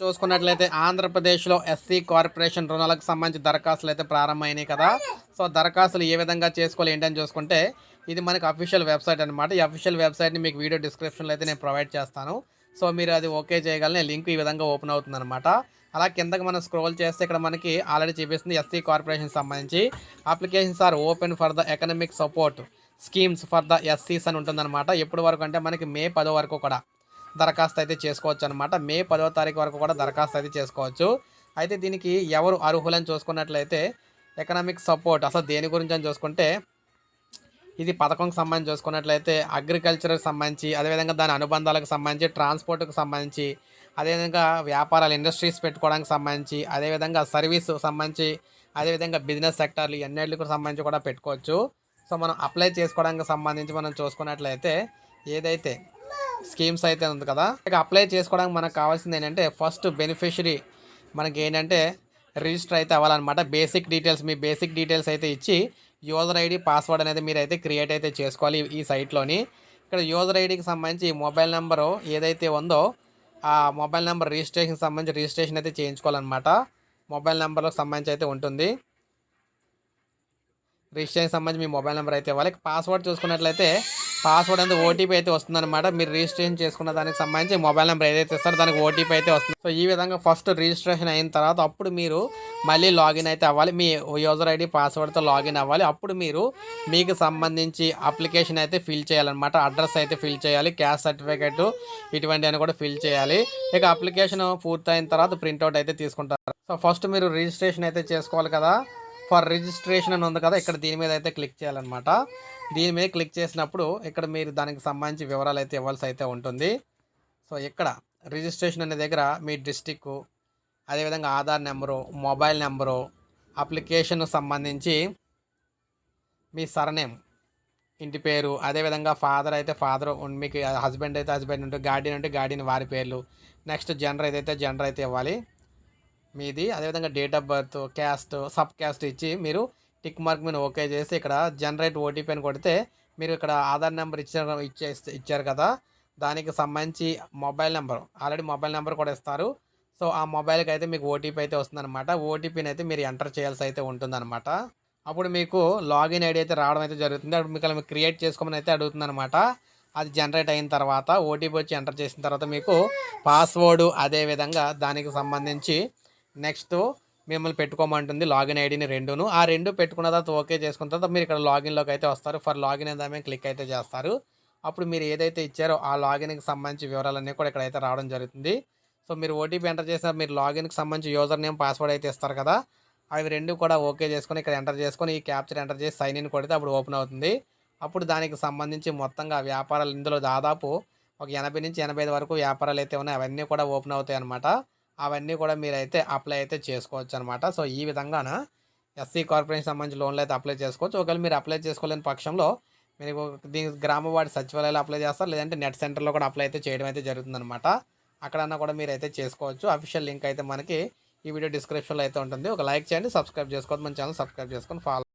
చూసుకున్నట్లయితే ఆంధ్రప్రదేశ్లో SC corporation రుణాలకు సంబంధించి దరఖాస్తులు అయితే ప్రారంభమైనాయి కదా. సో దరఖాస్తులు ఏ విధంగా చేసుకోవాలి ఏంటని చూసుకుంటే ఇది మనకి అఫీషియల్ వెబ్సైట్ అనమాట ఈ అఫీషియల్ వెబ్సైట్ని మీకు వీడియో డిస్క్రిప్షన్లో అయితే నేను ప్రొవైడ్ చేస్తాను. సో మీరు అది ఓకే చేయగలనే లింక్ ఈ విధంగా ఓపెన్ అవుతుందన్నమాట. అలా కిందకి మనం స్క్రోల్ చేస్తే ఇక్కడ మనకి ఆల్రెడీ చూపిస్తుంది ఎస్సీ కార్పొరేషన్ సంబంధించి. Applications are open for the economic support schemes for the ఎస్సీస్ అని ఉంటుందన్నమాట. ఎప్పటి వరకు అంటే మనకి మే పదో వరకు కూడా. దరఖాస్తు అయితే చేసుకోవచ్చు అనమాట మే పదో తారీఖు వరకు కూడా దరఖాస్తు అయితే చేసుకోవచ్చు. అయితే దీనికి ఎవరు అర్హులని చూసుకున్నట్లయితే ఎకనామిక్ సపోర్ట్ అసలు దేని గురించి అని చూసుకుంటే ఇది పథకంకి సంబంధించి చూసుకున్నట్లయితే అగ్రికల్చర్కి సంబంధించి అదేవిధంగా దాని అనుబంధాలకు సంబంధించి ట్రాన్స్పోర్ట్కి సంబంధించి అదేవిధంగా వ్యాపారాలు ఇండస్ట్రీస్ పెట్టుకోవడానికి సంబంధించి అదేవిధంగా సర్వీస్ సంబంధించి అదేవిధంగా బిజినెస్ సెక్టర్లు ఇవన్నిటికి సంబంధించి కూడా పెట్టుకోవచ్చు. సో మనం అప్లై చేసుకోవడానికి సంబంధించి మనం చూసుకున్నట్లయితే ఏదైతే స్కీమ్స్ అయితే ఉంది కదా. ఇక అప్లై చేసుకోవడానికి మనకు కావాల్సింది ఏంటంటే ఫస్ట్ బెనిఫిషరీ మనకి ఏంటంటే రిజిస్టర్ అయితే అవ్వాలన్నమాట. బేసిక్ డీటెయిల్స్ మీ బేసిక్ డీటెయిల్స్ అయితే ఇచ్చి యూజర్ ఐడి పాస్వర్డ్ అనేది మీరు అయితే క్రియేట్ అయితే చేసుకోవాలి ఈ సైట్లోని ఇక్కడ యూజర్ ఐడికి సంబంధించి మొబైల్ నెంబరు ఏదైతే ఉందో ఆ మొబైల్ నెంబర్ రిజిస్ట్రేషన్ సంబంధించి రిజిస్ట్రేషన్ అయితే చేయించుకోవాలన్నమాట. మొబైల్ నెంబర్లకు సంబంధించి అయితే ఉంటుంది. రిజిస్ట్రేషన్ సంబంధించి మీ మొబైల్ నెంబర్ అయితే ఇవ్వాలి. పాస్వర్డ్ చూసుకున్నట్లయితే పాస్వర్డ్ అనేది ఓటీపీ అయితే వస్తుందన్నమాట. మీరు రిజిస్ట్రేషన్ చేసుకున్న దానికి సంబంధించి మొబైల్ నెంబర్ ఏదైతే ఇస్తారో దానికి ఓటీపీ అయితే వస్తుంది. సో ఈ విధంగా ఫస్ట్ రిజిస్ట్రేషన్ అయిన తర్వాత అప్పుడు మీరు మళ్ళీ లాగిన్ అయితే అవ్వాలి. మీ యూజర్ ఐడి పాస్వర్డ్తో లాగిన్ అవ్వాలి. అప్పుడు మీరు మీకు సంబంధించి అప్లికేషన్ అయితే ఫిల్ చేయాలన్నమాట. అడ్రస్ అయితే ఫిల్ చేయాలి. క్యాస్ట్ సర్టిఫికేట్ ఇటువంటివన్నీ అని కూడా ఫిల్ చేయాలి. ఇక అప్లికేషన్ పూర్తయిన తర్వాత ప్రింట్అవుట్ అయితే తీసుకుంటారు. సో ఫస్ట్ మీరు రిజిస్ట్రేషన్ అయితే చేసుకోవాలి కదా. ఫర్ రిజిస్ట్రేషన్ అని ఉంది కదా ఇక్కడ దీని మీద అయితే క్లిక్ చేయాలన్నమాట. దీని మీద క్లిక్ చేసినప్పుడు ఇక్కడ మీరు దానికి సంబంధించి వివరాలు అయితే ఇవ్వాల్సి అయితే ఉంటుంది. సో ఇక్కడ రిజిస్ట్రేషన్ అనే దగ్గర మీ డిస్టిక్ అదేవిధంగా Aadhaar number mobile number application సంబంధించి మీ సరనేమ్ ఇంటి పేరు అదేవిధంగా ఫాదర్ అయితే ఫాదర్ మీకు హస్బెండ్ అయితే హస్బెండ్ ఉంటే గార్డియన్ అంటే గార్డియన్ వారి పేర్లు నెక్స్ట్ జెండర్ ఏదైతే జెండర్ అయితే ఇవ్వాలి. మీది అదేవిధంగా date of birth caste sub caste ఇచ్చి మీరు టిక్ మార్క్ మీద ఓకే చేసి ఇక్కడ జనరేట్ ఓటీపీ అని కొడితే మీరు ఇక్కడ ఆధార్ నెంబర్ ఇచ్చారు ఇచ్చే ఇచ్చారు కదా దానికి సంబంధించి mobile number. Already mobile number కూడా ఇస్తారు. సో ఆ మొబైల్కి అయితే మీకు ఓటీపీ అయితే వస్తుందన్నమాట. ఓటీపీని అయితే మీరు ఎంటర్ చేయాల్సి అయితే ఉంటుందన్నమాట. అప్పుడు మీకు లాగిన్ ఐడి అయితే రావడం అయితే జరుగుతుంది. అప్పుడు మీకు మీకు క్రియేట్ చేసుకోమని అయితే అడుగుతుందన్నమాట. అది జనరేట్ అయిన తర్వాత ఓటీపీ వచ్చి ఎంటర్ చేసిన తర్వాత మీకు పాస్వర్డ్ అదేవిధంగా దానికి సంబంధించి నెక్స్ట్ మిమ్మల్ని పెట్టుకోమంటుంది లాగిన్ ఐడిని రెండును. ఆ రెండు పెట్టుకున్న తర్వాత ఓకే చేసుకున్న తర్వాత మీరు ఇక్కడ లాగిన్లోకి అయితే వస్తారు. ఫర్ లాగిన్ అయితే క్లిక్ అయితే చేస్తారు. అప్పుడు మీరు ఏదైతే ఇచ్చారో ఆ లాగిన్కి సంబంధించి వివరాలన్నీ కూడా ఇక్కడైతే రావడం జరుగుతుంది. సో మీరు ఓటీపీ ఎంటర్ చేసిన మీరు లాగిన్కి సంబంధించి యూజర్ నేమ్ పాస్వర్డ్ అయితే ఇస్తారు కదా. అవి రెండు కూడా ఓకే చేసుకొని ఇక్కడ ఎంటర్ చేసుకొని ఈ క్యాప్చర్ ఎంటర్ చేసి సైన్ ఇన్ కొడితే అప్పుడు ఓపెన్ అవుతుంది. అప్పుడు దానికి సంబంధించి మొత్తంగా వ్యాపారాలు ఇందులో దాదాపు ఒక ఎనభై నుంచి ఎనభై ఐదు వరకు వ్యాపారాలు అయితే ఉన్నాయి. అవన్నీ కూడా ఓపెన్ అవుతాయి అనమాట అవన్నీ కూడా మీరైతే అప్లై అయితే చేసుకోవచ్చు అనమాట సో ఈ విధంగాన ఎస్సీ కార్పొరేషన్ సంబంధించి లోన్లు అయితే అప్లై చేసుకోవచ్చు. ఒకవేళ మీరు అప్లై చేసుకోలేని పక్షంలో మీరు దీని గ్రామ వార్డు సచివాలయాలు అప్లై చేస్తారు? లేదంటే నెట్ సెంటర్లో కూడా అప్లై అయితే చేయడం అయితే జరుగుతుందన్నమాట అక్కడన్నా కూడా మీరు అయితే చేసుకోవచ్చు. అఫీషియల్ లింక్ అయితే మనకి ఈ వీడియో డిస్క్రిప్షన్లో అయితే ఉంటుంది. ఒక లైక్ చేయండి సబ్స్క్రైబ్ చేసుకోవద్దు. మన ఛానల్ సబ్స్క్రైబ్ చేసుకొని ఫాలో